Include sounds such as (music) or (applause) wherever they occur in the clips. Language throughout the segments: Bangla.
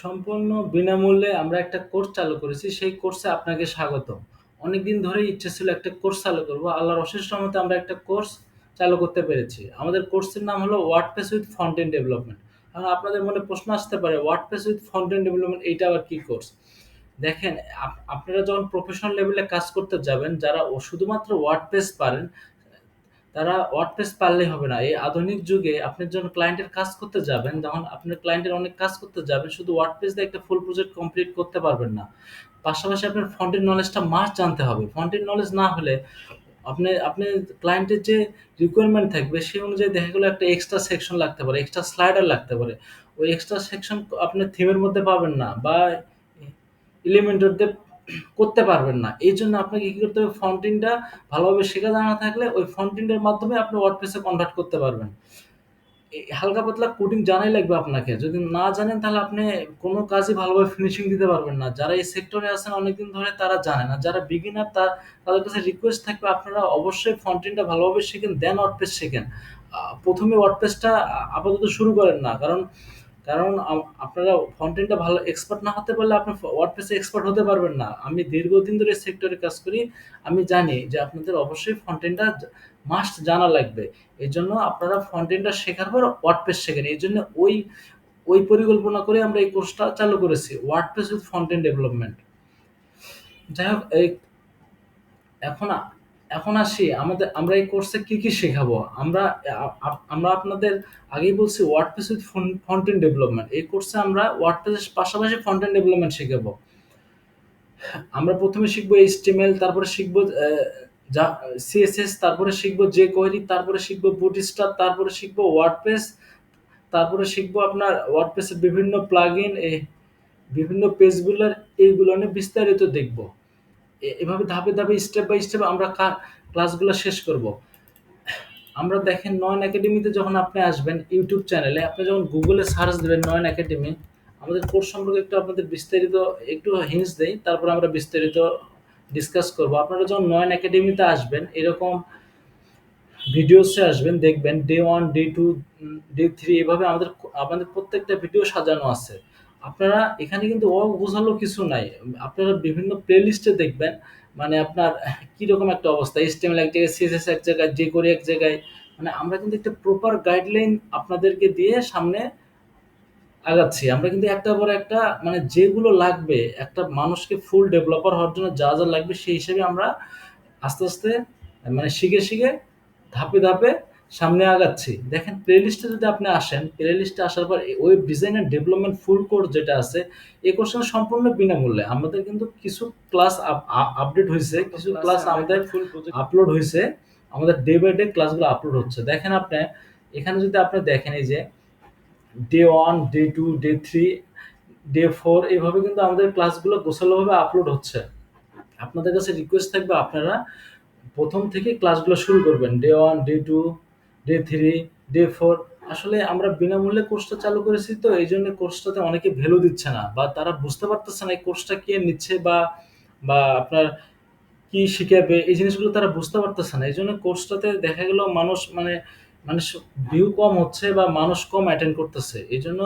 সম্পূর্ণ বিনামূল্যে আমরা একটা কোর্স চালু করেছি। সেই কোর্সে আপনাকে স্বাগতম। অনেকদিন ধরেই ইচ্ছে ছিল একটা কোর্স চালু করব। আল্লাহর অশেষ রহমতে আমরা একটা কোর্স চালু করতে পেরেছি। আমাদের কোর্সের নাম হলো ওয়ার্ডপ্রেস উইথ ফন্টেন ডেভেলপমেন্ট। এখন আপনাদের মনে প্রশ্ন আসতে পারে ওয়ার্ডপ্রেস উইথ ফন্টেন ডেভেলপমেন্ট এইটা আবার কি কোর্স? দেখেন আপনারা যখন প্রফেশনাল লেভেলে কাজ করতে যাবেন, যারা শুধুমাত্র ওয়ার্ডপ্রেস পারেন তারা ওয়ার্ডপ্রেস পারলেই হবে না। এই আধুনিক যুগে আপনি যখন ক্লায়েন্টের কাজ করতে যাবেন, যখন আপনার ক্লায়েন্টের অনেক কাজ করতে যাবেন, শুধু ওয়ার্ডপ্রেস দিয়ে একটা ফুল প্রজেক্ট কমপ্লিট করতে পারবেন না। পাশাপাশি আপনার ফন্টের নলেজটা মাস্ট জানতে হবে। ফন্টের নলেজ না হলে আপনি আপনি ক্লায়েন্টের যে রিকোয়ারমেন্ট থাকবে সেই অনুযায়ী দেখা গেল একটা এক্সট্রা সেকশন লাগতে পারে, এক্সট্রা স্লাইডার লাগতে পারে। ওই এক্সট্রা সেকশন আপনি থিমের মধ্যে পাবেন না বা এলিমেন্টর দিয়ে করতে পারবেন না। এই জন্য আপনাকে কি করতে হবে ফন্টিনটা ভালোভাবে শেখা জানা থাকলে ওই ফন্টিংটার মাধ্যমে আপনি ওয়ার্ডপ্রেসে কনভার্ট করতে পারবেন। হালকা পাতলা কোডিং জানাই লাগবে আপনাকে। যদি না জানেন তাহলে আপনি কোনো কাজই ভালোভাবে ফিনিশিং দিতে পারবেন না। যারা এই সেক্টরে আছেন অনেকদিন ধরে তারা জানে না। যারা বিগিনার তা তাদের কাছে রিকোয়েস্ট থাকবে আপনারা অবশ্যই ফন্টিনটা ভালোভাবে শিখেন দেন ওয়ার্ডপ্রেস শেখেন। প্রথমে ১ম ওয়ার্ডপ্রেসটা আপাতত শুরু করেন না। কারণ কারণ আপনারা ফন্টেনটা ভালো এক্সপার্ট না হতে পারলে আপনি ওয়ার্ডপ্রেসে এক্সপার্ট হতে পারবেন না। আমি দীর্ঘদিন ধরে সেক্টরে কাজ করি। আমি জানি যে আপনাদের অবশ্যই ফন্টেনটা জা মাস্ট জানা লাগবে। এজন্য আপনারা ফন্টেনটা শেখার পর ওয়ার্ডপ্রেস শেখেন। এই জন্য ওই ওই পরিকল্পনা করে আমরা এই কোর্সটা চালু করেছি। WordPress with frontend development. যাই হোক, এই এখন এখন আসি আমাদের আমরা এই কোর্সে কি, কি শেখাবো? আমরা আমরা আপনাদের আগেই বলছি WordPress with front frontend development. এই কোর্সে আমরা ওয়ার্ডপ্রেসের পাশাপাশি ফন্টেন ডেভেলপমেন্ট শেখাবো। আমরা ১ম এ শিখব HTML তারপরে শিখব যা CSS তারপরে শিখব jQuery তারপরে শিখব Bootstrap তারপরে শিখব ওয়ার্ডপ্রেস তারপরে শিখব আপনার ওয়ার্ডপ্রেসের বিভিন্ন প্লাগইন বিভিন্ন পেজ বিল্ডার এইগুলো নিয়ে বিস্তারিত দেখব। এভাবে ধাপে, ধাপে স্টেপ বাই স্টেপ আমরা ক্লাসগুলো শেষ করব। আমরা দেখেন নয়ন একাডেমিতে যখন আপনি আসবেন ইউটিউব চ্যানেলে আপনি যখন গুগলে সার্চ দেবেন নয়ন একাডেমি আমাদের কোর্স সম্পর্কে একটু আপনাদের বিস্তারিত একটু হিন্টস দেই। তারপরে আমরা বিস্তারিত ডিসকাস করব। আপনারা যখন নয়ন একাডেমিতে আসবেন এরকম ভিডিওসে আসবেন দেখবেন day one day 2, um day 3 এভাবে আমাদের আমাদের প্রত্যেকটা ভিডিও সাজানো আছে। আপনারা এখানে কিন্তু অগোছালো কিছু নাই। আপনারা বিভিন্ন প্লেলিস্টে দেখবেন মানে আপনার কীরকম একটা অবস্থা HTML এক জায়গায়, CSS এক জায়গায়, যে করে এক জায়গায়। মানে আমরা কিন্তু একটা প্রপার গাইডলাইন আপনাদেরকে দিয়ে সামনে আগাচ্ছি। আমরা কিন্তু একটা পর একটা মানে যেগুলো লাগবে একটা মানুষকে ফুল ডেভেলপার হওয়ার জন্য যা, যা লাগবে সেই হিসেবে আমরা আস্তে, আস্তে মানে শিখে, শিখে ধাপে, ধাপে সামনে আগাচ্ছি। দেখেন প্লেলিস্টে যদি আপনি আসেন, প্লেলিস্টে আসার পর এ web design and development full course যেটা আছে, এই কোর্সটা সম্পূর্ণ বিনামূল্যে। আমাদের কিন্তু কিছু ক্লাস আপডেট হয়েছে কিছু ক্লাস আমাদের ফুল প্রজেক্ট আপলোড হয়েছে আমাদের ডে বাই ডে ক্লাসগুলো আপলোড হচ্ছে। দেখেন আপনি এখানে যদি আপনি দেখেন এই যে day 1, day two day three day four এইভাবে কিন্তু আমাদের ক্লাসগুলো গোছালোভাবে আপলোড হচ্ছে। আপনাদের কাছে রিকোয়েস্ট থাকবে আপনারা প্রথম থেকে ক্লাসগুলো শুরু করবেন। Day 1, day 2, day three day four আসলে আমরা বিনামূল্যে কোর্সটা চালু করেছি তো এই জন্য কোর্সটাতে অনেকে ভ্যালু দিচ্ছে না বা তারা বুঝতে পারতেছে না এই কোর্সটা কে নিচ্ছে বা বা আপনার কি শিখাবে এই জিনিসগুলো তারা বুঝতে পারতেছে না। এই জন্য কোর্সটাতে দেখা গেল মানুষ মানে মানে ভিউ কম হচ্ছে বা মানুষ কম অ্যাটেন্ড করতেছে। এই জন্য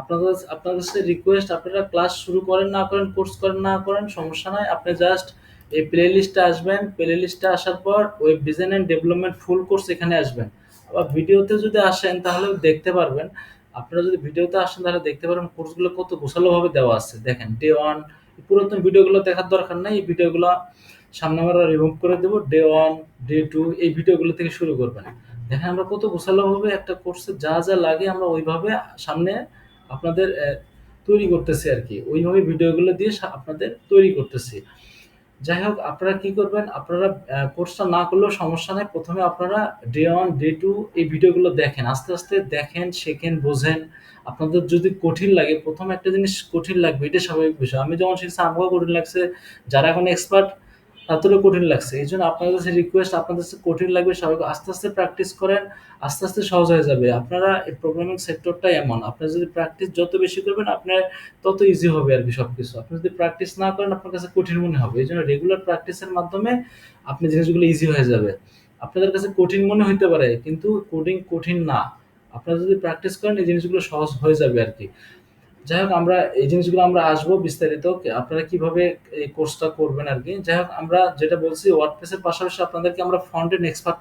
আপনাদের আপনাদের কাছে রিকোয়েস্ট আপনারা ক্লাস শুরু করেন না করেন, কোর্স করেন না করেন সমস্যা নাই। আপনি জাস্ট এই প্লেলিস্টে আসবেন। প্লেলিস্টে আসার পর web design and development full course এখানে আসবেন। আবার ভিডিওতে যদি আসেন তাহলেও দেখতে পারবেন। আপনারা যদি ভিডিওতে আসেন তাহলে দেখতে পারবেন কোর্সগুলো কত গোছালোভাবে দেওয়া আছে। দেখেন ডে 1 পুরাতন ভিডিওগুলো দেখার দরকার নাই। এই ভিডিওগুলা সামনে আমরা রিমুভ করে দেবো ডে 1, ডে 2 এই ভিডিওগুলো থেকে শুরু করবেন। দেখেন আমরা কত গোছালোভাবে একটা কোর্সে যা, যা লাগে আমরা ওইভাবে সামনে আপনাদের তৈরি করতেছি আর কি ওইভাবে ভিডিওগুলো দিয়ে আপনাদের তৈরি করতেছি। যাই হোক আপনারা কি করবেন? আপনারা কোর্সটা না করলেও সমস্যা নেই প্রথমে আপনারা ডে ওয়ান ডে টু এই ভিডিওগুলো দেখেন। আস্তে, আস্তে দেখেন, শেখেন, বোঝেন। আপনাদের যদি কঠিন লাগে প্রথম একটা জিনিস কঠিন লাগবে এটা স্বাভাবিক বিষয়। আমি যখন শিখছি আমাকেও কঠিন লাগছে। যারা এখন এক্সপার্ট তাদেরও কঠিন লাগছে। এই জন্য আপনাদের কাছে রিকোয়েস্ট আপনাদের কাছে কঠিন লাগবে স্বাভাবিক। আস্তে, আস্তে প্র্যাকটিস করেন। আস্তে, আস্তে সহজ হয়ে যাবে। আপনারা এই প্রোগ্রামিং সেক্টরটা এমন। আপনারা যদি প্র্যাকটিস যত বেশি করবেন আপনার তত ইজি হবে আরকি সবকিছু। আপনি যদি প্র্যাকটিস না করেন আপনার কাছে কঠিন মনে হবে। এই জন্য রেগুলার প্র্যাকটিসের মাধ্যমে আপনি জিনিসগুলো ইজি হয়ে যাবে। আপনাদের কাছে কঠিন মনে হইতে পারে কিন্তু কোডিং কঠিন না। আপনারা যদি প্র্যাকটিস করেন এই জিনিসগুলো সহজ হয়ে যাবে আরকি। যাই হোক আমরা এই জিনিসগুলো আমরা আসব বিস্তারিত আপনারা কীভাবে এই কোর্সটা করবেন আর কি যাই হোক আমরা যেটা বলছি এর পাশাপাশি আপনাদেরকে আমরা ফ্রন্ট এন্ড এক্সপার্ট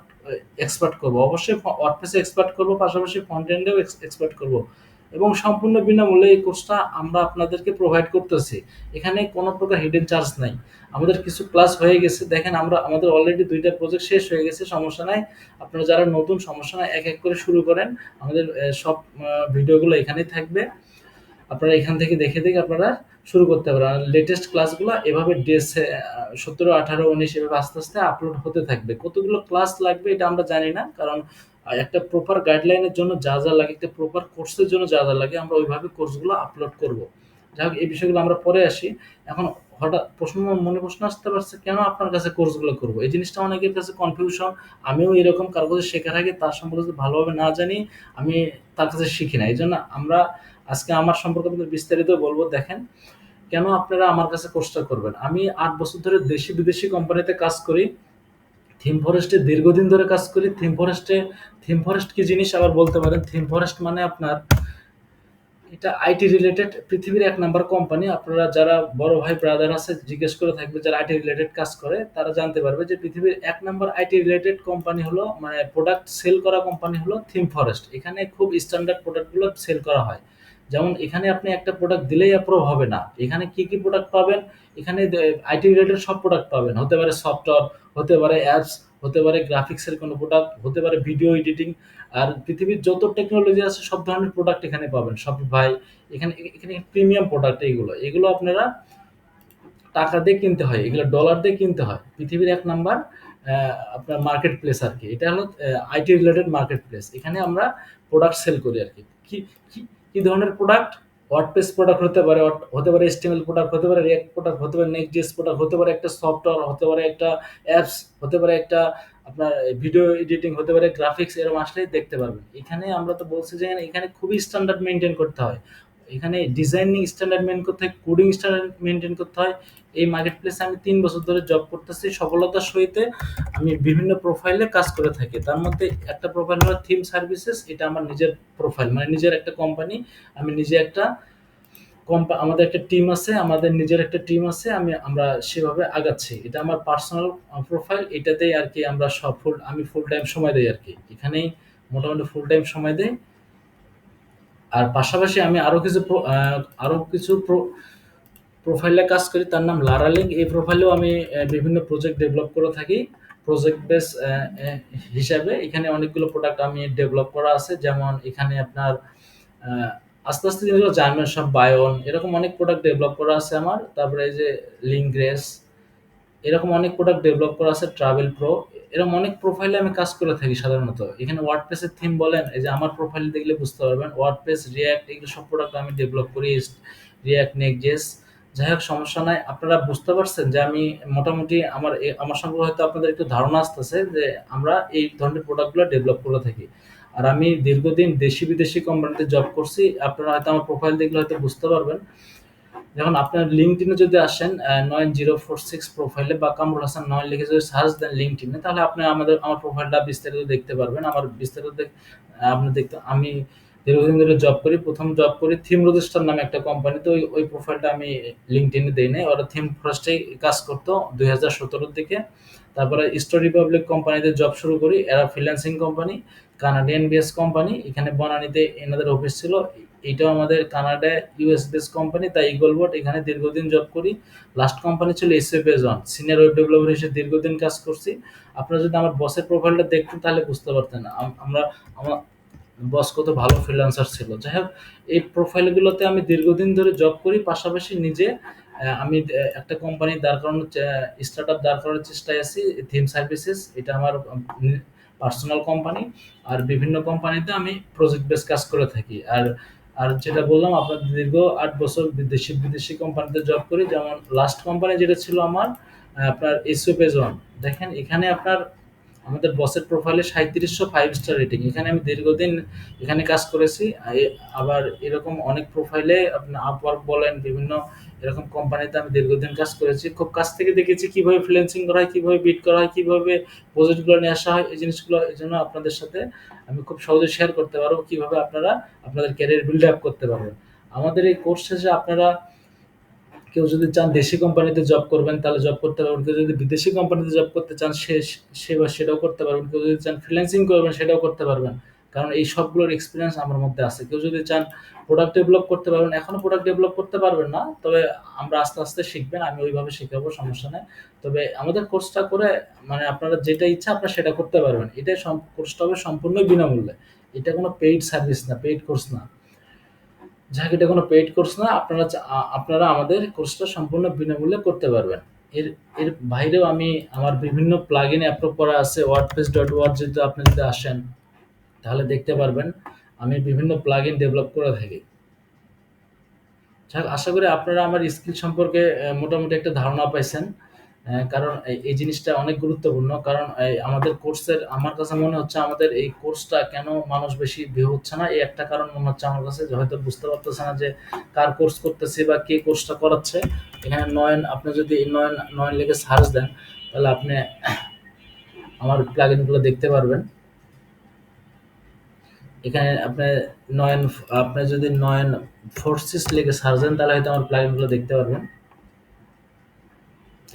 এক্সপার্ট করব। অবশ্যই এ এক্সপার্ট করব, পাশাপাশি এক্স এক্সপার্ট করব। এবং সম্পূর্ণ বিনামূল্যে এই কোর্সটা আমরা আপনাদেরকে প্রোভাইড করতেছি। এখানে কোনো প্রকার হিডেন চার্জ নাই। আমাদের কিছু ক্লাস হয়ে গেছে। দেখেন আমরা আমাদের অলরেডি দুইটা প্রজেক্ট শেষ হয়ে গেছে, সমস্যা নাই। আপনারা যারা নতুন সমস্যা নাই, এক, এক করে শুরু করেন। আমাদের সব ভিডিওগুলো এখানেই থাকবে। আপনারা এখান থেকে দেখে, দেখে আপনারা শুরু করতে পারেন। আর লেটেস্ট ক্লাসগুলো এভাবে ডেস এ আ ১৭, ১৮, ১৯ এভাবে আস্তে, আস্তে আপলোড হতে থাকবে। কতগুলো ক্লাস লাগবে এটা আমরা জানি না। কারণ একটা প্রপার গাইডলাইনের জন্য যা, যা লাগে একটা প্রপার কোর্সের জন্য যা, যা লাগে আমরা ওইভাবে কোর্সগুলো আপলোড করব। যাই হোক এই বিষয়গুলো আমরা পরে আসি। এখন হঠাৎ প্রশ্ন মনে প্রশ্ন আসতে পারছে, "কেন আপনার কাছে কোর্সগুলো করব এই জিনিসটা অনেকের কাছে কনফিউশন। আমিও এরকম কারও কাছে শেখার আগে তার সম্পর্কে ভালোভাবে না জানি, আমি তার কাছে শিখি না। এই জন্য আমরা আজকে আমার সম্পর্কে আপনাদের বিস্তারিত বলব দেখেন, কেন আপনারা আমার কাছে কোর্সটা করবেন? আমি আট বছর ধরে দেশি বিদেশি কোম্পানিতে কাজ করি। থিম ফরেস্টে দীর্ঘদিন ধরে কাজ করি। থিম ফরেস্টে থিম ফরেস্ট কি জিনিস আবার বলতে পারেন। থিম ফরেস্ট মানে আপনার এটা আইটি রিলেটেড পৃথিবীর এক নাম্বার কোম্পানি। আপনারা যারা বড় ভাই ব্রাদার আছে জিজ্ঞেস করে থাকবে যারা আইটি রিলেটেড কাজ করে, তারা জানতে পারবে যে পৃথিবীর এক নাম্বার আইটি রিলেটেড কোম্পানি হলো মানে প্রোডাক্ট সেল করা কোম্পানি হলো থিম ফরেস্ট। এখানে খুব স্ট্যান্ডার্ড প্রোডাক্টগুলো সেল করা হয়। যেমন এখানে আপনি একটা প্রোডাক্ট দিলেই অ্যাপ্রুভ হবে না। এখানে কি, কি প্রোডাক্ট পাবেন? এখানে আইটি রিলেটেড সব প্রোডাক্ট পাবেন। হতে পারে সফটওয়্যার, হতে পারে অ্যাপস, হতে পারে গ্রাফিক্স এর কোনো প্রোডাক্ট, হতে পারে ভিডিও এডিটিং। আর পৃথিবীর যত টেকনোলজি আছে সব ধরনের প্রোডাক্ট এখানে পাবেন। Shopify এখানে এখানে প্রিমিয়াম প্রোডাক্ট এইগুলো। এগুলো আপনারা টাকা দিয়ে কিনতে হয়। এগুলো ডলার দিয়ে কিনতে হয়। পৃথিবীর এক নাম্বার আপনার মার্কেট প্লেস আর কি এটা হলো আইটি রিলেটেড মার্কেট প্লেস। এখানে আমরা প্রোডাক্ট সেল করি আর কি, কি, কি ধরনের প্রোডাক্ট? ওয়ার্ডপ্রেস প্রোডাক্ট হতে পারে, হতে পারে এসটিএমএল প্রোডাক্ট, হতে পারে রেক প্রোডাক্ট, হতে পারে Next.js প্রোডাক্ট, হতে পারে একটা সফটওয়্যার, হতে পারে একটা অ্যাপস, হতে পারে একটা আপনার ভিডিও এডিটিং, হতে পারে গ্রাফিক্স এরকম আসলেই দেখতে পারবেন। এখানে আমরা তো বলছি যে এখানে খুবই স্ট্যান্ডার্ড মেনটেন করতে হয়। এখানে ডিজাইনিং স্ট্যান্ডার্ড মেইন করতে হয়, কোডিং স্ট্যান্ডার্ড মেনটেন করতে হয়। এই মার্কেট প্লেসে আমি তিন বছর ধরে জব করতেছি। সফলতার সহিতে আমি বিভিন্ন প্রোফাইলে কাজ করে থাকি। তার মধ্যে একটা প্রোফাইল হলো থিম সার্ভিসেস। এটা আমার নিজের প্রোফাইল। মানে নিজের একটা কোম্পানি। আমি নিজে একটা কম্পা আমাদের একটা টিম আছে, আমাদের নিজের একটা টিম আছে। আমি আমরা সেভাবে আগাচ্ছি। এটা আমার পার্সোনাল প্রোফাইল। এটাতেই আর কি আমরা সব ফুল আমি ফুল টাইম সময় দেই আর কি এখানেই মোটামুটি ফুল টাইম সময় দেই। আর পাশাপাশি আমি আরও কিছু প্রো আ আরও কিছু প্রো প্রোফাইলে কাজ করি। তার নাম লারালিঙ্ক। এই প্রোফাইলেও আমি বিভিন্ন প্রজেক্ট ডেভেলপ করে থাকি। প্রজেক্ট বেস হিসাবে এখানে অনেকগুলো প্রোডাক্ট আমি ডেভেলপ করা আছে। যেমন এখানে আপনার আস্তে, আস্তে জিনিসগুলো জানবেন সব বায়ন এরকম অনেক প্রোডাক্ট ডেভেলপ করা আছে আমার। তারপরে এই যে লিঙ্কগ্রেস এরকম অনেক প্রোডাক্ট ডেভেলপ করা আছে। ট্রাভেল প্রো এরকম অনেক প্রোফাইলে আমি কাজ করে থাকি সাধারণত। এখানে এর থিম বলেন, এই যে আমার প্রোফাইল দেখলে বুঝতে পারবেন। WordPress, React এগুলো সব প্রোডাক্ট আমি ডেভেলপ করি। React, Next.js যাই হোক সমস্যা নাই। আপনারা বুঝতে পারছেন যে আমি মোটামুটি আমার আমার সম্পর্কে হয়তো আপনাদের একটু ধারণা আসতেছে যে আমরা এই ধরনের প্রোডাক্টগুলো ডেভেলপ করে থাকি। আর আমি দীর্ঘদিন দেশি বিদেশি কোম্পানিতে জব করছি। আপনারা হয়তো আমার প্রোফাইল দেখলে হয়তো বুঝতে পারবেন। যেমন আপনার এ যদি আসেন নয়ন জিরো ফোর সিক্স প্রোফাইলে বা কামরুল হাসান ৯ লিখে যদি সার্চ দেন এ, তাহলে আপনি আমাদের, আমার প্রোফাইলটা বিস্তারিত দেখতে পারবেন। আমার বিস্তারিত আপনি দেখতে, আমি দীর্ঘদিন ধরে জব করি। প্রথম জব করি থিম রেজিস্টার নামে একটা কোম্পানি তো, ওই প্রোফাইলটা আমি এ দেই নাই। ওরা থিম ফরেস্টেই কাজ করতো দুই হাজার সতেরোর দিকে। তারপরে ইস্টার্ন রিপাবলিক কোম্পানিতে জব শুরু করি। এরা freelancing company. Canadian base company. এখানে বনানীতে এনাদের অফিস ছিল। এটাও আমাদের কানাডায় ইউএস বেস কোম্পানি তাই ইগলবোট এখানে দীর্ঘদিন জব করি। লাস্ট কোম্পানি ছিল এসএফএজন। সিনিয়র ওয়েব ডেভেলপার হিসেবে দীর্ঘদিন কাজ করছি। আপনারা যদি আমার বসের প্রোফাইলটা দেখতেন তাহলে বুঝতে পারতেন। আম আমরা আমার বস কত ভালো ফ্রিল্যান্সার ছিল। যাই হোক এই প্রোফাইলগুলোতে আমি দীর্ঘদিন ধরে জব করি। পাশাপাশি নিজে আমি একটা কোম্পানি দাঁড় করানোর চে স্টার্টআপ দাঁড় করানোর চেষ্টায় আছি। থিম সার্ভিসেস এটা আমার পার্সোনাল কোম্পানি। আর বিভিন্ন কোম্পানিতে আমি প্রজেক্ট বেস কাজ করে থাকি। আর, আর যেটা বললাম, আপনার দীর্ঘ আট বছর দেশি বিদেশি কোম্পানিতে জব করি। যেমন লাস্ট কোম্পানি যেটা ছিল আমার আপনার আপনার এসওপেজন। দেখেন, এখানে আপনার আমাদের বসের প্রোফাইলে ৩৭০০ 5 স্টার রেটিং। এখানে আমি দীর্ঘদিন এখানে কাজ করেছি। আবার এরকম অনেক প্রোফাইলে আপনার আপওয়ার্ক বলেন, বিভিন্ন এরকম কোম্পানিতে আমি দীর্ঘদিন কাজ করেছি। খুব কাছ থেকে দেখেছি কীভাবে ফ্রিল্যান্সিং করা হয়, কীভাবে বিট করা হয়, কীভাবে প্রজেক্টগুলো নিয়ে আসা হয়। এই জিনিসগুলো এই জন্য আপনাদের সাথে আমি খুব সহজে শেয়ার করতে পারব কীভাবে আপনারা আপনাদের ক্যারিয়ার বিল্ড আপ করতে পারবেন। আমাদের এই কোর্স শেষে আপনারা কেউ যদি চান দেশি কোম্পানিতে জব করবেন তাহলে জব করতে পারবেন। কেউ যদি বিদেশি কোম্পানিতে জব করতে চান সে সে বা সেটাও করতে পারবেন। কেউ যদি চান ফ্রিল্যান্সিং করবেন সেটাও করতে পারবেন। কারণ এই সবগুলোর এক্সপিরিয়েন্স আমার মধ্যে আছে। কেউ যদি চান প্রোডাক্ট ডেভেলপ করতে পারবেন, এখনও প্রোডাক্ট ডেভেলপ করতে পারবেন না। তবে আমরা আস্তে, আস্তে শিখবেন। আমি ওইভাবে শিখাবো সমস্যা নাই। তবে আমাদের কোর্সটা করে মানে আপনারা যেটা ইচ্ছা আপনারা সেটা করতে পারবেন। এটাই কোর্সটা হবে সম্পূর্ণই বিনামূল্যে। এটা কোনো পেইড সার্ভিস না, পেইড কোর্স না। যাক এটা কোনো পেইড কোর্স না। আপনারা আপনারা আমাদের কোর্সটা সম্পূর্ণ বিনামূল্যে করতে পারবেন। এর এর বাইরেও আমি আমার বিভিন্ন প্লাগইন অ্যাপ্রুভ করা আছে ওয়ার্ডপ্রেস ডট ওয়ার্ড যদি আপনি যদি আসেন, তাহলে দেখতে পারবেন। আমি বিভিন্ন প্লাগইন ডেভেলপ করে থাকি। যাক আশা করি আপনারা আমার স্কিল সম্পর্কে মোটামুটি একটা ধারণা পাইছেন। কারণ এই জিনিসটা অনেক গুরুত্বপূর্ণ। কারণ আমাদের কোর্সের আমার কাছে মনে হচ্ছে আমাদের এই কোর্সটা কেন মানুষ বেশি ভিউ হচ্ছে না, এই একটা কারণ মনে হচ্ছে আমার কাছে হয়তো বুঝতে পারতেছে না যে কার কোর্স করতেছে বা কে কোর্সটা করাচ্ছে। এখানে নয়ন আপনি যদি নয়ন নয়ন লেগে সার্চ দেন, তাহলে আপনি আমার প্লাগইনগুলো দেখতে পারবেন। এখানে আপনি নয়ন ফ আপনি যদি নয়ন ফোর্সিস লিখে সার্চ দেন তাহলে হয়তো আমার প্লাগইনগুলো দেখতে পারবেন।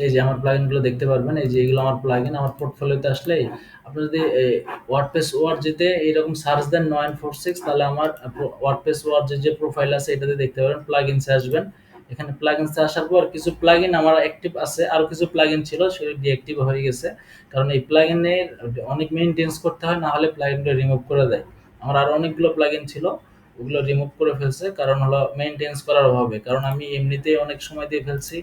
এই যে আমার প্লাগইনগুলো দেখতে পারবেন। এই যে এগুলো আমার প্লাগইন আমার পোর্টফোলিওতে আসলেই আপনি যদি এই WordPress org তে এরকম সার্চ দেন 946 তাহলে আমার আ প্র WordPress org এর যে প্রোফাইল আছে এটাতে দেখতে পারবেন। প্লাগইনস এ আসবেন। এখানে প্লাগইনস এ আসার পর কিছু প্লাগইন আমার অ্যাক্টিভ আছে। আরও কিছু প্লাগইন ছিল সেগুলো ডিঅ্যাক্টিভ হয়ে গেছে। কারণ এই প্লাগইনের অনেক মেইনটেন্যান্স করতে হয়, না হলে প্লাগইনটা রিমুভ করে দেয়। আমার আরও অনেকগুলো প্লাগইন ছিল। ওগুলো রিমুভ করে ফেলছে। কারণ হলো মেইনটেন্যান্স করার অভাবে। কারণ আমি এমনিতেই অনেক সময় দিয়ে ফেলছি।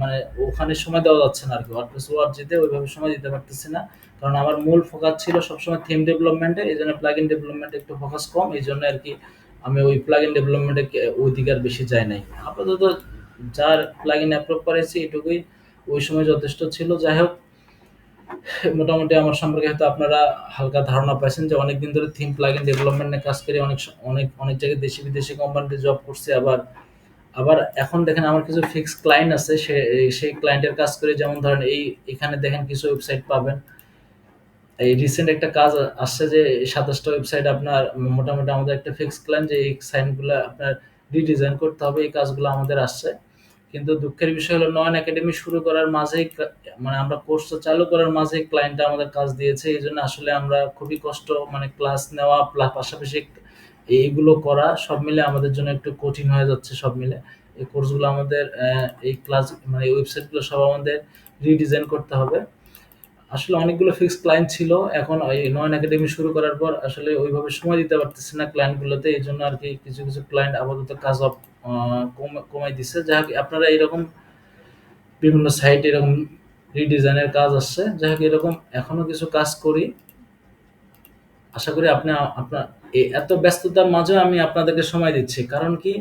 মানে ওখানে সময় দেওয়া যাচ্ছে না আরকি। WordPress ওয়ার্ড তে ওইভাবে সময় দিতে পারতেছি না। কারণ আমার মূল ফোকাস ছিল সবসময় থিম ডেভেলপমেন্ট এ। এজন্য প্লাগইন ডেভেলপমেন্ট এ একটু ফোকাস কম। এই জন্য আর কি আমি ওই প্লাগইন ডেভেলপমেন্ট এ কে ওইদিকে আর বেশি যাই নাই। আপাতত যার প্লাগইন অ্যাপ্রুভ করেছি, এটুকুই ওই সময় যথেষ্ট ছিল। যাই হোক মোটামুটি আমার সম্পর্কে হয়তো আপনারা হালকা ধারণা পাইছেন যে অনেকদিন ধরে থিম প্লাগইন ডেভেলপমেন্ট নিয়ে কাজ করি। অনেক অনেক অনেক জায়গায় দেশি বিদেশি কোম্পানিতে জব করছি। আবার আবার এখন দেখেন আমার কিছু ফিক্সড ক্লায়েন্ট আছে। সে, সেই ক্লায়েন্টের কাজ করে, যেমন ধরেন এই, এখানে দেখেন কিছু ওয়েবসাইট পাবেন। এই রিসেন্ট একটা কাজ আসছে যে সাতাশটা ওয়েবসাইট আপনার মোটামুটি আমাদের একটা ফিক্স ক্লায়েন্ট যে এই সাইটগুলা আপনার রিডিজাইন করতে হবে। এই কাজগুলো আমাদের আসছে। কিন্তু দুঃখের বিষয় হলো নয়ন একাডেমি শুরু করার মাঝেই মানে আমরা কোর্সটা চালু করার মাঝেই ক্লায়েন্টটা আমাদের কাজ দিয়েছে। এজন্য আসলে আমরা খুবই কষ্ট মানে ক্লাস নেওয়া প্লা পাশাপাশি এইগুলো করা সব মিলে আমাদের জন্য একটু কঠিন হয়ে যাচ্ছে সব মিলে। এই কোর্সগুলো আমাদের এই ক্লাস মানে এই ওয়েবসাইটগুলো সব আমাদের রিডিজাইন করতে হবে। আসলে অনেকগুলো ফিক্সড ক্লায়েন্ট ছিল। এখন এই নয়ন একাডেমি শুরু করার পর আসলে ওইভাবে সময় দিতে পারতেছি না ক্লায়েন্ট গুলোতে। এজন্য আরকি কিছু, কিছু ক্লায়েন্ট আপাতত কাজ অফ আ কম কমায় দিছে। যাই হোক আপনারা এরকম বিভিন্ন সাইট এরকম রিডিজাইন এর কাজ আসছে। যাই হোক এরকম এখনও কিছু কাজ করি। আশা করি আপনি আপনার এত ব্যস্ততার মাঝেও আমি আপনাদেরকে সময় দিচ্ছি। কারণ কি?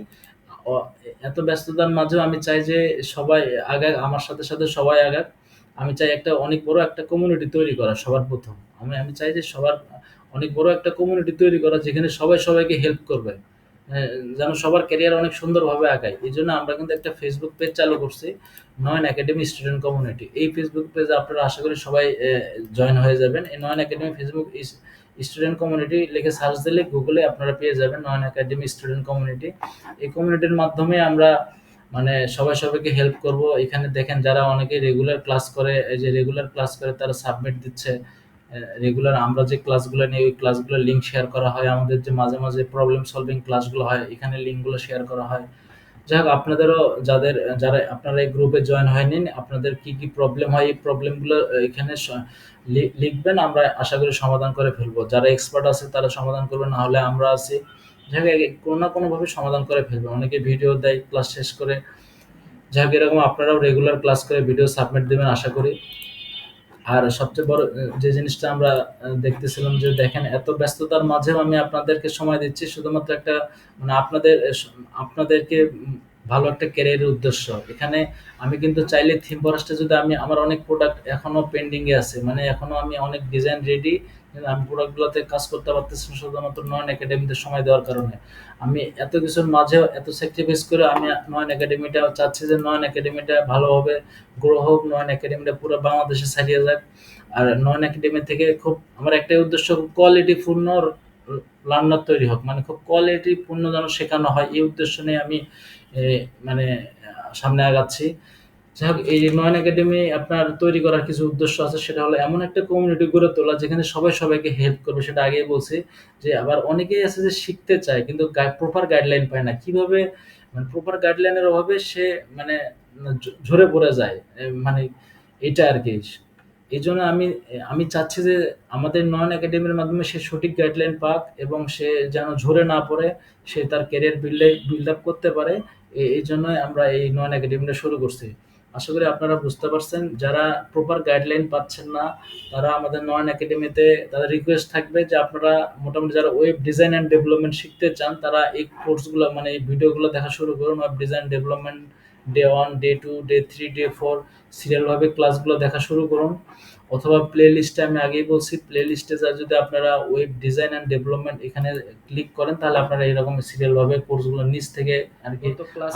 এত ব্যস্ততার মাঝেও আমি চাই যে সবাই আগাক, আমার সাথে, সাথে সবাই আগাক। আমি চাই একটা অনেক বড় একটা কমিউনিটি তৈরি করা সবার প্রথম আমি আমি চাই যে সবার অনেক বড় একটা কমিউনিটি তৈরি করা যেখানে সবাই সবাইকে হেল্প করবে। অ্যা যেন সবার ক্যারিয়ার অনেক সুন্দরভাবে আগায়। এই জন্য আমরা কিন্তু একটা ফেসবুক পেজ চালু করছি। Nayan academy student community. এই ফেসবুক পেজে আপনারা আশা করি সবাই জয়েন হয়ে যাবেন। এই Nayan academy Facebook student community লিখে সার্চ দিলে গুগলে আপনারা পেয়ে যাবেন নয়ন একাডেমি স্টুডেন্ট কমিউনিটি। এই কমিউনিটির মাধ্যমে আমরা মানে সবাই সবাইকে হেল্প করব। এখানে দেখেন যারা অনেকে রেগুলার ক্লাস করে, এই যে রেগুলার ক্লাস করে তারা সাবমিট দিচ্ছে। রেগুলার আমরা যে ক্লাসগুলো নেই ওই ক্লাসগুলোর লিঙ্ক শেয়ার করা হয়। আমাদের যে মাঝে, মাঝে প্রবলেম সলভিং ক্লাসগুলো হয় এখানে লিঙ্কগুলো শেয়ার করা হয়। যাই হোক আপনাদেরও যাদের যারা আপনারা এই গ্রুপে জয়েন হয়ে নিন। আপনাদের কি, কি প্রবলেম হয় এই প্রবলেমগুলো এখানে লিখবেন। আমরা আশা করি সমাধান করে ফেলব যারা এক্সপার্ট আছে তারা সমাধান করবে, না হলে আমরা আছি। যাই হোক কোনো না কোনোভাবে সমাধান করে ফেলবে। অনেকে ভিডিও দেয় ক্লাস শেষ করে। যাই হোক এরকম আপনারাও রেগুলার ক্লাস করে ভিডিও সাবমিট দিবেন আশা করি। আর সবচেয়ে বড় যে জিনিসটা আমরা দেখতেছিলাম যে দেখেন এত ব্যস্ততার মাঝেও আমি আপনাদেরকে সময় দিচ্ছি, শুধুমাত্র একটা মানে আপনাদের আপনাদেরকে ভালো একটা ক্যারিয়ারের উদ্দেশ্য। এখানে আমি কিন্তু চাইলে থিম ফরেস্টে যদি আমি, আমার অনেক প্রোডাক্ট এখনও পেন্ডিংয়ে আছে। মানে এখনও আমি অনেক ডিজাইন রেডি। আমি প্রোডাক্ট গুলাতে কাজ করতে পারতেছি না নয়ন একাডেমিতে সময় দেওয়ার কারণে। আমি এত কিছুর এত স্যাক্রিফাইস করে আমি নয়ন একাডেমিটা চাচ্ছি যে নয়ন একাডেমিটা ভালোভাবে গ্রো হোক। নয়ন একাডেমিটা পুরা বাংলাদেশে ছড়িয়ে যাক। আর নয়ন একাডেমি থেকে খুব আমার একটাই উদ্দেশ্য কোয়ালিটি পূর্ণ লার্নার তৈরি হোক মানে খুব কোয়ালিটিপূর্ণ যেন শেখানো হয়, এই উদ্দেশ্য নিয়ে আমি মানে সামনে আগাচ্ছি যাই হোক, এই নয়ন একাডেমি আপনার তৈরি করার কিছু উদ্দেশ্য আছে, সেটা হলো এমন একটা কমিউনিটি গড়ে তোলা, যেখানে সবাই সবাইকে হেল্প করবে, সেটা আগেই বলছি যে আবার অনেকেই আছে যে শিখতে চায়, কিন্তু প্রপার গাইডলাইন পায় না। কীভাবে মানে প্রপার গাইডলাইনের অভাবে সে মানে ঝরে পড়ে যায় মানে এটা আর কি। এই জন্য আমি আমি চাচ্ছি যে আমাদের নয়ন একাডেমির মাধ্যমে সে সঠিক গাইডলাইন পাক এবং সে যেন ঝরে না পড়ে, সে তার ক্যারিয়ার বিল্ড বিল্ড আপ করতে পারে এই জন্যই আমরা এই নয়ন একাডেমিটা শুরু করছি। আশা করি আপনারা বুঝতে পারছেন, যারা প্রপার গাইডলাইন পাচ্ছেন না, তারা আমাদের নয়ন একাডেমিতে তাদের রিকোয়েস্ট থাকবে যে আপনারা মোটামুটি যারা ওয়েব ডিজাইন অ্যান্ড ডেভেলপমেন্ট শিখতে চান, তারা এই কোর্সগুলো মানে এই ভিডিওগুলো দেখা শুরু করুন web design development day one day two day three day four সিরিয়ালভাবে ক্লাসগুলো দেখা শুরু করুন। অথবা প্লে লিস্টে আমি আগেই বলছি প্লে লিস্টে যা যদি আপনারা ওয়েব ডিজাইন অ্যান্ড ডেভেলপমেন্ট এখানে ক্লিক করেন তাহলে আপনারা এরকম সিরিয়ালভাবে কোর্সগুলো নিচ থেকে আর কি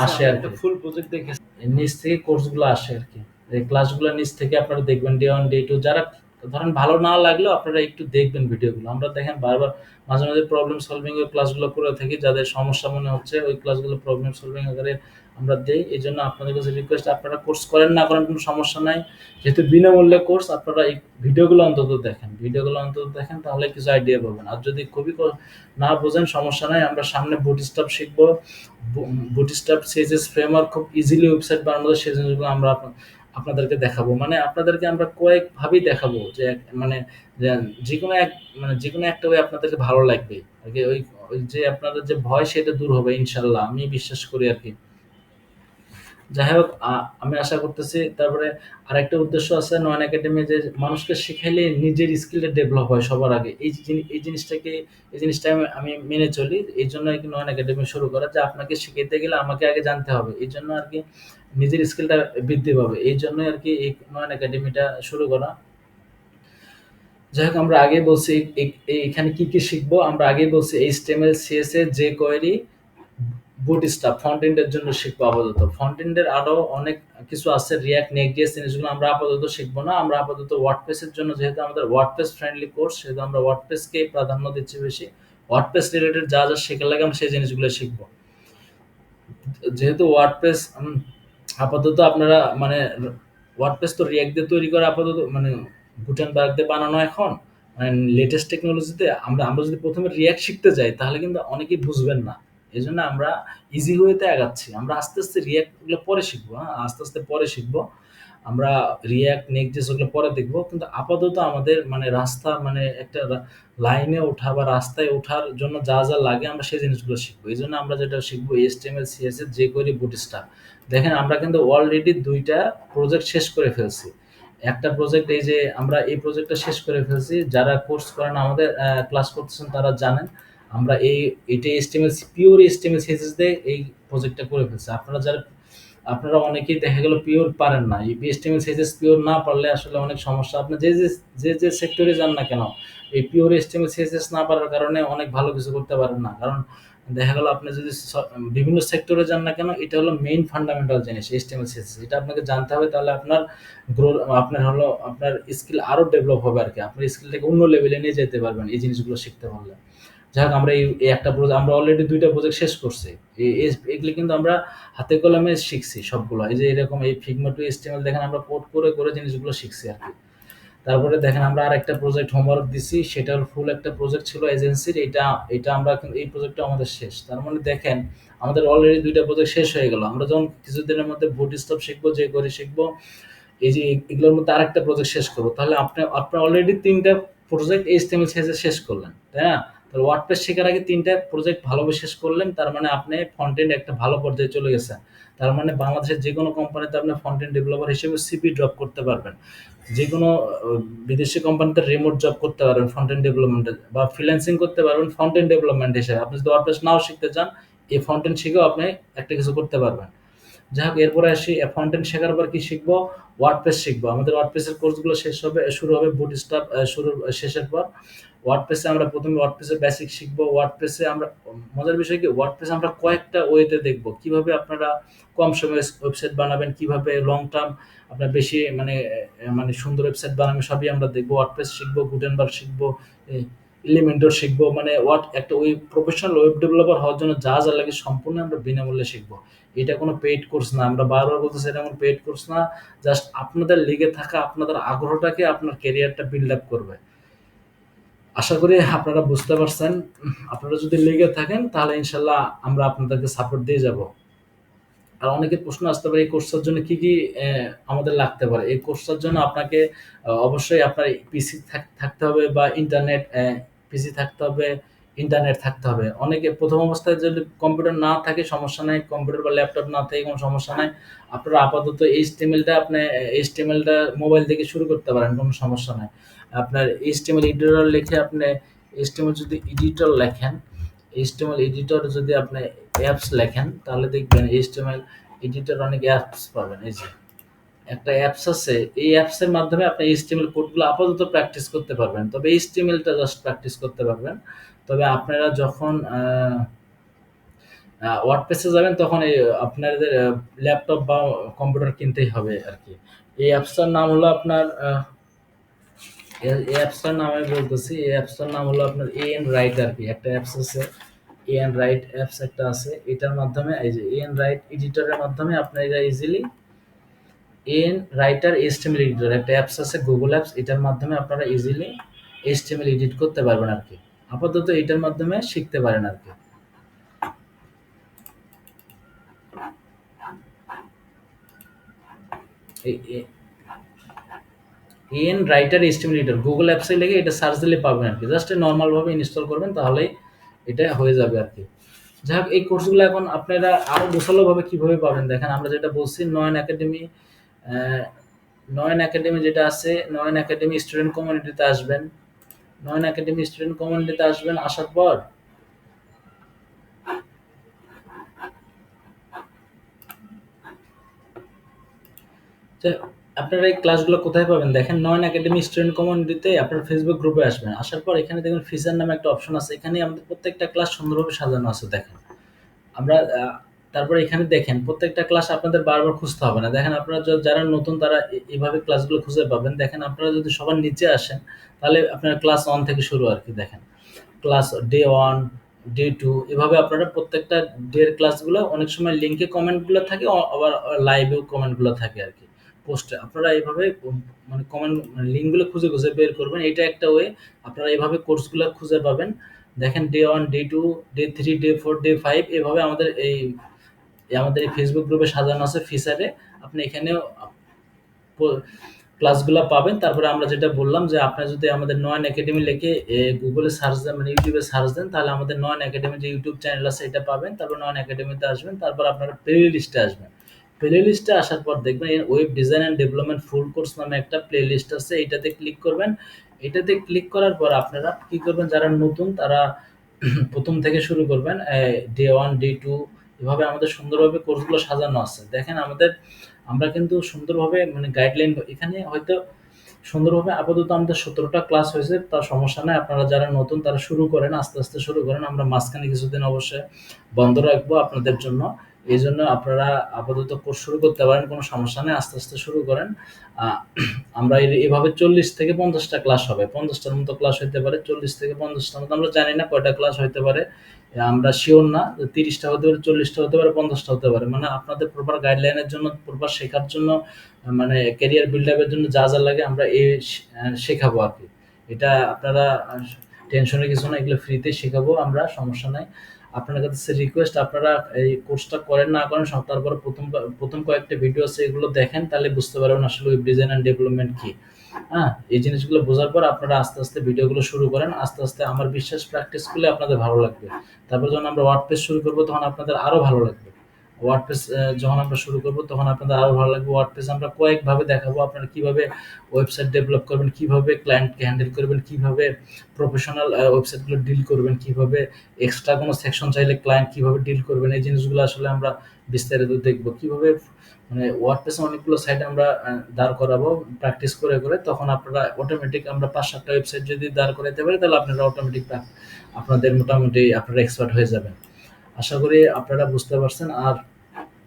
আসে আর ফুল প্রজেক্ট দেখে নিচ থেকে কোর্সগুলো আসে আর কি। এই ক্লাসগুলো নিচ থেকে আপনারা দেখবেন ডে ওয়ান ডে টু যারা ধরেন ভালো না লাগলেও আপনারা একটু দেখবেন ভিডিওগুলো আমরা দেখেন বারবার মাঝে মাঝে প্রবলেম সলভিং এর ক্লাসগুলো করে থাকি যাদের সমস্যা মনে হচ্ছে ওই ক্লাসগুলো প্রবলেম সলভিং আকারে আমরা দেই এই জন্য আপনাদের কাছে রিকোয়েস্ট আপনারা কোর্স করেন না করেন কোনো সমস্যা নাই। যেহেতু বিনামূল্যে কোর্স আপনারা এই ভিডিওগুলো অন্তত দেখেন। ভিডিওগুলো অন্তত দেখেন, তাহলে কিছু আইডিয়া পাবেন। আর যদি খুবই না বোঝেন, সমস্যা নাই, আমরা সামনে বুটি স্টাফ শিখব। বুটি স্টাফ সিএসএস ফ্রেমওয়ার্ক খুব ইজিলি ওয়েবসাইট বানানো সেই জিনিসগুলো আমরা আপনাদেরকে দেখাবো। মানে আপনাদেরকে আমরা কয়েকভাবেই দেখাবো যে মানে যে কোনো এক মানে যে কোনো একটা ওয়ে আপনাদেরকে ভালো লাগবে। আর কি ওই ওই যে আপনাদের যে ভয়, সেটা দূর হবে, ইনশাল্লাহ। আমি বিশ্বাস করি আর কি। যাই হোক আমি আশা করতেছি তারপরে আরেকটা উদ্দেশ্য আছে নয়ন একাডেমি যে মানুষকে শিখাইলে নিজের স্কিলটা ডেভেলপ হয় সবার আগে। এই এই জিনিসটাকে, এই জিনিসটা আমি মেনে চলি। এই জন্য আর কি নয়ন একাডেমি শুরু করা, যে আপনাকে শিখাইতে গেলে আমাকে আগে জানতে হবে। এই জন্য আর কি নিজের স্কিলটা বৃদ্ধি পাবে। এই জন্যই আর কি এই নয়ন একাডেমিটা শুরু করা। যাই হোক আমরা আগে বলছি এখানে কি কি শিখব? আমরা আগে বলছি HTML CSS jQuery Bootstrap front এন্ডের জন্য শিখব আপাতত। ফ্রন্ট এন্ডের আরও অনেক কিছু আছে রিয়াক্ট নেক্সট জিনিসগুলো আমরা আপাতত শিখব না। আমরা আপাতত ওয়ার্ডপ্রেসের জন্য যেহেতু আমাদের ওয়ার্ডপ্রেস ফ্রেন্ডলি কোর্স সেহেতু আমরা ওয়ার্ডপ্রেসকে প্রাধান্য দিচ্ছি বেশি। ওয়ার্ডপ্রেস রিলেটেড যা যা শেখার লাগে আমরা সেই জিনিসগুলো শিখব। যেহেতু ওয়ার্ডপ্রেস আপাতত আপনারা মানে ওয়ার্ডপ্রেস তো রিয়াক্ট দিয়ে তৈরি করা আপাতত মানে গুটেনবার্গ দিয়ে বানানো এখন। মানে লেটেস্ট টেকনোলজিতে আমরা আমরা যদি প্রথমে রিয়াক্ট শিখতে যাই, তাহলে কিন্তু অনেকেই বুঝবেন না। এই জন্য আমরা ইজি ওয়েতে আগাচ্ছি আমরা আস্তে আস্তে রিয়াক্ট রিয়াক্টগুলো পরে শিখব হ্যাঁ? আস্তে আস্তে পরে শিখব। আমরা রিয়াক্ট নেক্সট ওগুলো পরে দেখব, কিন্তু আপাতত আমাদের মানে রাস্তা মানে একটা লাইনে ওঠা বা রাস্তায় ওঠার জন্য যা যা লাগে আমরা সেই জিনিসগুলো শিখব। এই জন্য আমরা যেটা শিখব এইচটিএমএল সিএসএস যে করি বুটস্টার দেখেন, আমরা কিন্তু অলরেডি দুইটা প্রজেক্ট শেষ করে ফেলছি। একটা প্রজেক্ট এই যে আমরা এই প্রজেক্টটা শেষ করে ফেলছি, যারা কোর্স করেন আমাদের ক্লাস করতেছেন তারা জানেন। আমরা এই, এটা এস্টিমেল পিওর এস্টিমেল সিএসএস দিয়ে এই প্রজেক্টটা করে ফেলছি। আপনারা যারা, আপনারা অনেকেই দেখা গেল পিওর পারেন না। এই এস্টিমেল সিএসএস পিওর না পারলে আসলে অনেক সমস্যা। আপনি যে যে যে যে সেক্টরে যান না কেন, এই পিওর এস্টিমেল সিএসএস না পারার কারণে অনেক ভালো কিছু করতে পারেন না। কারণ দেখা গেল আপনি যদি বিভিন্ন সেক্টরে যান না কেন, এটা হলো মেইন ফান্ডামেন্টাল জিনিস এইচটিএমএল সিএসএস এটা আপনাকে জানতে হবে, তাহলে আপনার গ্রো আপনার হলো, আপনার স্কিল আরও ডেভেলপ হবে আর কি। আপনার স্কিলটাকে অন্য লেভেলে নিয়ে যেতে পারবেন এই জিনিসগুলো শিখতে পারলে। যাই হোক আমরা এই একটা প্রজেক্ট আমরা অলরেডি দুইটা প্রজেক্ট শেষ করছি। এগুলি কিন্তু আমরা হাতে কলমে শিখছি সবগুলো। এই যে এরকম এই ফিগমা টু এস্টিমেল দেখেন, আমরা কোড করে করে জিনিসগুলো শিখছি আর কি। তারপরে দেখেন, আমরা আর একটা প্রজেক্ট হোমওয়ার্ক দিছি। সেটার ফুল একটা প্রজেক্ট ছিল এজেন্সির এটা এটা আমরা এই প্রজেক্টটা আমাদের শেষ। তার মানে দেখেন, আমাদের অলরেডি দুইটা প্রজেক্ট শেষ হয়ে গেল। আমরা যখন কিছুদিনের মধ্যে বুট স্টপ শিখব, যে করে শিখব, এই যে এগুলোর মধ্যে আরেকটা প্রজেক্ট শেষ করব, তাহলে আপনি আপনি অলরেডি তিনটা প্রজেক্ট এইচটিএমএল শেষে শেষ করলেন, তাই না? তাহলে ওয়ার্ডপ্রেস শেখার আগে তিনটা প্রজেক্ট ভালোভাবে শেষ করলেন, তার মানে আপনি ফ্রন্ট এন্ড একটা ভালো পর্যায়ে চলে গেছেন। তার মানে বাংলাদেশের যে কোনো কোম্পানিতে আপনি ফ্রন্ট এন্ড ডেভেলপার হিসেবে সিপি ড্রপ করতে পারবেন। যে কোনো বিদেশি কোম্পানিতে রিমোট জব করতে পারবেন ফ্রন্ট এন্ড ডেভেলপমেন্টে বা ফ্রিল্যান্সিং করতে পারবেন ফ্রন্ট এন্ড ডেভেলপমেন্ট হিসেবে। আপনি যদি ওয়ার্ডপ্রেস নাও শিখতে চান, এই ফ্রন্ট এন্ড শিখেও আপনি একটা কিছু করতে পারবেন। যাই হোক এরপরে আসি ফ্রন্ট এন্ড শেখার পর কি শিখব? ওয়ার্ডপ্রেস শিখব। আমাদের ওয়ার্ডপ্রেসের কোর্সগুলো শেষ হবে, শুরু হবে বুট স্টাফ শুরুর শেষের পর। ওয়ার্ডপ্রেসে আমরা প্রথমে ওয়ার্ডপ্রেসের বেসিক শিখব। ওয়ার্ডপ্রেসে আমরা, মজার বিষয় কি ওয়ার্ডপ্রেস আমরা কয়েকটা ওয়েতে দেখব। কীভাবে আপনারা কম সময়ে ওয়েবসাইট বানাবেন, কীভাবে লং টার্ম আপনার বেশি মানে মানে সুন্দর ওয়েবসাইট বানাবেন, সবই আমরা দেখব। ওয়ার্ডপ্রেস শিখব গুটেনবার্গ শিখব এলিমেন্টর শিখব। মানে ওয়াট একটা ওই প্রফেশনাল ওয়েব ডেভেলপার হওয়ার জন্য যা যা লাগে সম্পূর্ণ আমরা বিনামূল্যে শিখব। এটা কোনো পেইড কোর্স না। আমরা বারবার বলতেছি এটা কোনো পেইড কোর্স না। জাস্ট আপনাদের লেগে থাকা, আপনাদের আগ্রহটাকে আপনার ক্যারিয়ারটা বিল্ড আপ করবে। আশা করি আপনারা বুঝতে পারছেন। আপনারা যদি লেগে থাকেন, তাহলে ইনশাল্লাহ আমরা আপনাদেরকে সাপোর্ট দিয়ে যাব। আর অনেকের প্রশ্ন আসতে পারে, এই কোর্সটার জন্য কি কি আমাদের লাগতে পারে? এই কোর্সটার জন্য আপনাকে অবশ্যই আপনার পিসি থাকতে হবে বা ইন্টারনেট পিসি থাকতে হবে। ইন্টারনেট থাকতে হবে। অনেকে প্রথম অবস্থায় যদি কম্পিউটার না থাকে, সমস্যা নাই। কম্পিউটার বা ল্যাপটপ না থাকে, কোনো সমস্যা নাই। আপনারা আপাতত এইচটিএমএলটা আপনি এইচটিএমএলটা মোবাইল থেকে শুরু করতে পারেন, কোনো সমস্যা নাই। আপনার এইচটিএমএল এডিটর লিখে আপনি এইচটিএমএল যদি এডিটর লেখেন এইচটিএমএল এডিটর যদি আপনি অ্যাপস লেখেন, তাহলে দেখবেন এইচটিএমএল এডিটর অনেক অ্যাপস পাবেন। এই যে, একটা অ্যাপস আছে, এই অ্যাপসের মাধ্যমে আপনি এইচটিএমএল কোডগুলো আপাতত প্র্যাকটিস করতে পারবেন। তবে এইচটিএমএলটা জাস্ট প্র্যাকটিস করতে পারবেন। তবে আপনারা যখন ওয়ার্ডপ্রেসে যাবেন তখন এই, আপনাদের ল্যাপটপ বা কম্পিউটার কিনতেই হবে আর কি এই অ্যাপসটার নাম হলো আপনার এই অ্যাপসটার নাম আমি বলতেছি, এই অ্যাপসটার নাম হলো আপনার এ এন রাইট আর কি একটা অ্যাপস আছে এ এন রাইট অ্যাপস একটা আছে, এটার মাধ্যমে, এই যে এ এন রাইট এডিটরের মাধ্যমে আপনারা easily A N writer HTML editor একটা অ্যাপস আছে গুগল অ্যাপস এটার মাধ্যমে আপনারা ইজিলি এইচটিএমএল এডিট করতে পারবেন আর কি আপাতত এটার মাধ্যমে শিখতে পারেন আর কি। এন রাইটার এইচটিএমএল গুগল অ্যাপসে লেগে এটা সার্চ দিলে পাবেন আর কি। জাস্ট নর্মালভাবে ইনস্টল করবেন তাহলেই এটা হয়ে যাবে আর কি। যাই হোক এই কোর্সগুলো এখন আপনারা আরও গোছালোভাবে কীভাবে পাবেন দেখেন, আমরা যেটা বলছি, নয়ন একাডেমি নয়ন একাডেমি যেটা আছে, নয়ন একাডেমি স্টুডেন্ট কমিউনিটিতে আসবেন। নয়ন একাডেমি স্টুডেন্ট কমিউনিটিতে আসবেন, আসার পর আপনারা এই ক্লাসগুলো কোথায় পাবেন? দেখেন, নয়ন একাডেমি স্টুডেন্ট কমিউনিটিতে আপনার ফেসবুক গ্রুপে আসবেন। আসার পর এখানে দেখবেন ফিচার নামে একটা অপশন আছে। এখানে আমাদের প্রত্যেকটা ক্লাস সুন্দরভাবে সাজানো আছে, দেখেন। আমরা তারপরে এখানে দেখেন, প্রত্যেকটা ক্লাস আপনাদের বারবার খুঁজতে হবে না। দেখেন আপনারা যারা নতুন তারা এইভাবে ক্লাসগুলো খুঁজে পাবেন। দেখেন আপনারা যদি সবার নিচে আসেন, তাহলে আপনার ক্লাস ওয়ান থেকে শুরু আর কি, দেখেন। Class day one day two এভাবে আপনারা প্রত্যেকটা ডের ক্লাসগুলো অনেক সময় লিঙ্কে কমেন্টগুলো থাকে আবার লাইভেও কমেন্টগুলো থাকে আর কি। পোস্টে আপনারা এইভাবে মানে কমেন্ট মানে লিঙ্কগুলো খুঁজে খুঁজে বের করবেন। এটা একটা ওয়ে আপনারা এইভাবে কোর্সগুলো খুঁজে পাবেন। দেখেন day one day two day three day four day five এভাবে আমাদের এই আমাদের এই ফেসবুক গ্রুপে সাজানো আছে ফিচারে আপনি এখানেও ক্লাসগুলো পাবেন। তারপরে আমরা যেটা বললাম যে আপনি যদি আমাদের নয়ন একাডেমি লিখে গুগলে সার্চ দেন মানে ইউটিউবে সার্চ দেন, তাহলে আমাদের নয়ন একাডেমি যে ইউটিউব চ্যানেল আছে, এটা পাবেন। তারপর নয়ন একাডেমিতে আসবেন। তারপর আপনারা প্লে লিস্টে আসবেন। প্লে লিস্টে আসার পর দেখবেন web design and development full course নামে একটা প্লে লিস্ট আছে। এটাতে ক্লিক করবেন। এটাতে ক্লিক করার পর আপনারা কি করবেন, যারা নতুন, তারা (clears throat) প্রথম থেকে শুরু করবেন। ডে ওয়ান ডে টু এভাবে আমাদের সুন্দরভাবে কোর্সগুলো সাজানো আছে। দেখেন আমাদের, আমরা কিন্তু সুন্দরভাবে মানে গাইডলাইন এখানে হয়তো সুন্দরভাবে আপাতত আমাদের সতেরোটা ক্লাস হয়েছে, তার সমস্যা নাই। আপনারা যারা নতুন, তারা শুরু করেন, আস্তে আস্তে শুরু করেন। আমরা মাঝখানে কিছুদিন অবশ্যই বন্ধ রাখব আপনাদের জন্য। এই জন্য আপনারা আপাতত কোর্স শুরু করতে পারেন কোনো সমস্যা নেই আস্তে আস্তে শুরু করেন। (clears throat) আমরা এভাবে চল্লিশ থেকে পঞ্চাশটা ক্লাস হবে পঞ্চাশটার মতো ক্লাস হইতে পারে চল্লিশ থেকে পঞ্চাশটার মতো আমরা জানি না কয়টা ক্লাস হইতে পারে আমরা শিওর না তিরিশটা হতে পারে চল্লিশটা হতে পারে পঞ্চাশটা হতে পারে। মানে আপনাদের প্রপার গাইডলাইনের জন্য প্রপার শেখার জন্য মানে ক্যারিয়ার বিল্ড আপের জন্য যা যা লাগে আমরা আহ, শেখাবো আর কি। এটা আপনারা টেনশনের কিছু না এগুলো ফ্রিতে শেখাবো আমরা সমস্যা নাই। আপনার কাছে রিকোয়েস্ট আপনারা এই কোর্সটা করেন, না করেন তারপরে প্রথম প্রথম কয়েকটা ভিডিও আছে, এগুলো দেখেন, তাহলে বুঝতে পারবেন আসলে ওয়েব ডিজাইন অ্যান্ড ডেভেলপমেন্ট কি। হ্যাঁ এই জিনিসগুলো বোঝার পর আপনারা আস্তে আস্তে ভিডিওগুলো শুরু করেন, আস্তে আস্তে আমার বিশ্বাস প্র্যাকটিস করলে আপনাদের ভালো লাগবে। তারপর যখন আমরা ওয়ার্ডপ্রেস শুরু করব, তখন আপনাদের আরও ভালো লাগবে। ওয়ার্ডপ্রেস যখন আমরা শুরু করব, তখন আপনাদের আরও ভালো লাগবে। ওয়ার্ডপ্রেস আমরা কয়েকভাবে দেখাবো আপনারা কীভাবে ওয়েবসাইট ডেভেলপ করবেন, কীভাবে ক্লায়েন্টকে হ্যান্ডেল করবেন, কীভাবে প্রফেশনাল ওয়েবসাইটগুলো ডিল করবেন, কীভাবে এক্সট্রা কোনো সেকশন চাইলে ক্লায়েন্ট কীভাবে ডিল করবেন, এই জিনিসগুলো আসলে আমরা বিস্তারিত দেখব। কীভাবে মানে ওয়ার্ডপ্রেসে অনেকগুলো সাইট আমরা দাঁড় করাবো প্র্যাকটিস করে করে, তখন আপনারা অটোমেটিক আমরা পাঁচ সাতটা ওয়েবসাইট যদি দাঁড় করাতে পারি, তাহলে আপনারা অটোমেটিক আপনাদের মোটামুটি আপনারা এক্সপার্ট হয়ে যাবেন। আশা করি আপনারা বুঝতে পারছেন। আর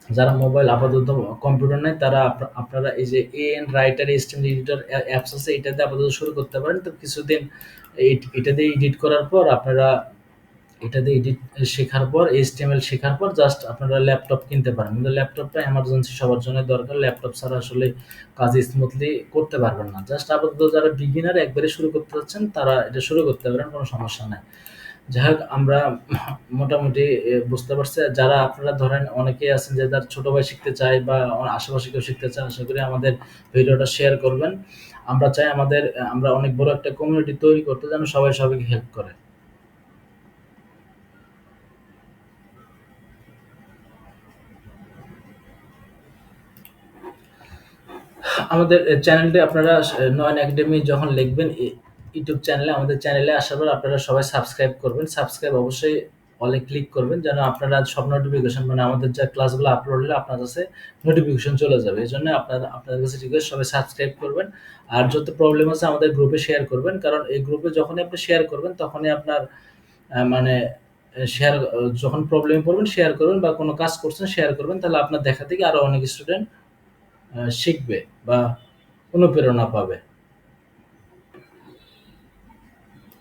যারা মোবাইল আপাতত কম্পিউটার নাই তারা আপনারা এই যে AN writer estimate editor apps আছে, এটাতে আপাতত শুরু করতে পারেন। তো কিছুদিন এটা দিয়ে এডিট করার পর আপনারা এটা দিয়ে এডিট শেখার পর এইচটিএমএল শেখার পর জাস্ট আপনারা ল্যাপটপ কিনতে পারেন। কিন্তু ল্যাপটপটা এমার্জেন্সি সবার জন্য দরকার। ল্যাপটপ ছাড়া আসলে কাজ স্মুথলি করতে পারবেন না। জাস্ট আপাতত যারা বিগিনার একবারে শুরু করতে চাচ্ছেন, তারা এটা শুরু করতে পারেন, কোনো সমস্যা নাই। যাই হোক আমরা মোটামুটি বুঝতে পারছি। যারা আপনারা ধরেন অনেকেই আছেন যে তার ছোট ভাই শিখতে চায় বা আশেপাশে কেউ শিখতে চায়, আশা করি আমাদের ভিডিওটা শেয়ার করবেন। আমরা চাই আমাদের আমরা অনেক বড় একটা কমিউনিটি তৈরি করতে যেন সবাই সবাইকে হেল্প করে। আমাদের চ্যানেলটি আপনারা নয়ন একাডেমি যখন লিখবেন ইউটিউব চ্যানেলে আমাদের চ্যানেলে আসার পর আপনারা সবাই সাবস্ক্রাইব করবেন। সাবস্ক্রাইব অবশ্যই অলে ক্লিক করবেন যেন আপনারা সব নোটিফিকেশন মানে আমাদের যে ক্লাসগুলো আপলোড হলে, আপনার কাছে নোটিফিকেশন চলে যাবে। এই জন্য আপনারা, আপনাদের কাছে রিকোয়েস্ট সবাই সাবস্ক্রাইব করবেন। আর যত প্রবলেম আছে আমাদের গ্রুপে শেয়ার করবেন। কারণ এই গ্রুপে যখনই আপনি শেয়ার করবেন, তখনই আপনার মানে শেয়ার যখন প্রবলেম পড়বেন শেয়ার করবেন বা কোনো কাজ করছেন শেয়ার করবেন, তাহলে আপনার দেখা থেকে আরও অনেক স্টুডেন্ট শিখবে বা অনুপ্রেরণা পাবে।